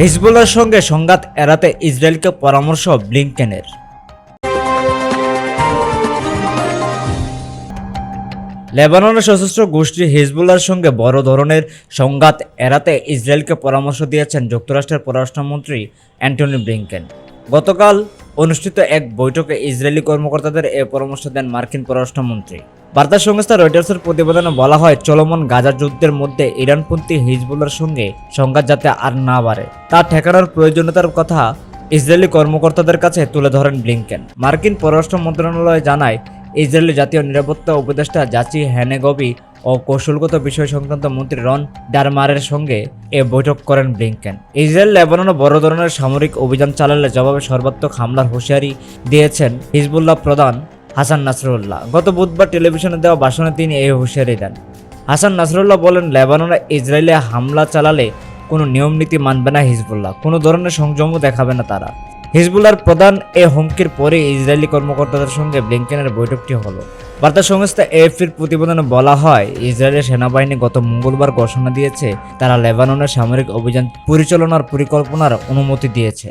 হিজবুল্লার সঙ্গে সংঘাত এড়াতে ইসরায়েলকে পরামর্শ ব্লিংকেনের। লেবাননের সশস্ত্র গোষ্ঠী হিজবুল্লার সঙ্গে বড় ধরনের সংঘাত এড়াতে ইসরায়েলকে পরামর্শ দিয়েছেন যুক্তরাষ্ট্রের পররাষ্ট্রমন্ত্রী অ্যান্টনি ব্লিংকেন। গতকাল অনুষ্ঠিত এক বৈঠকে ইসরায়েলি কর্মকর্তাদের এ পরামর্শ দেন মার্কিন পররাষ্ট্রমন্ত্রী। বার্তা সংস্থা রয়টার্সের প্রতিবেদনে বলা হয়, চলমান গাজা যুদ্ধের মধ্যে ইরানপন্থী হিজবুল্লার সঙ্গে সংঘাত যাতে আর না বাড়ে, তা ঠেকানোর প্রয়োজনীয়তার কথা ইসরায়েলি কর্মকর্তাদের কাছে তুলে ধরেন ব্লিংকেন। মার্কিন পররাষ্ট্র মন্ত্রণালয় জানায়, ইসরায়েলি জাতীয় নিরাপত্তা উপদেষ্টা জাচি হ্যানেগবি ও কৌশলগত বিষয় সংক্রান্ত মন্ত্রী রন ডারমারের সঙ্গে এ বৈঠক করেন ব্লিংকেন। ইসরায়েল লেবাননে বড় ধরনের সামরিক অভিযান চালালে জবাবে সর্বাত্মক হামলার হুঁশিয়ারি দিয়েছেন হিজবুল্লাহ প্রধান হাসান নাসরুল্লাহ। গত বুধবার টেলিভিশনে দেওয়া ভাষণে তিনি এই হুঁশিয়ারি দেন। হাসান নাসরুল্লাহ বলেন লেবাননে ইসরায়েলে হামলা চালালে কোনো নিয়ম নীতি মানবে না হিজবুল্লাহ, কোনো ধরনের সংযমও দেখাবে না তারা। হিজবুল্লাহর প্রধান এ হুমকির পরে ইসরায়েলি কর্মকর্তাদের সঙ্গে ব্লিংকেনের বৈঠকটি হলো। বার্তা সংস্থা এএফপির প্রতিবেদনে বলা হয়, ইসরায়েলের সেনাবাহিনী গত মঙ্গলবার ঘোষণা দিয়েছে, তারা লেবাননের সামরিক অভিযান পরিচালনার পরিকল্পনার অনুমতি দিয়েছে।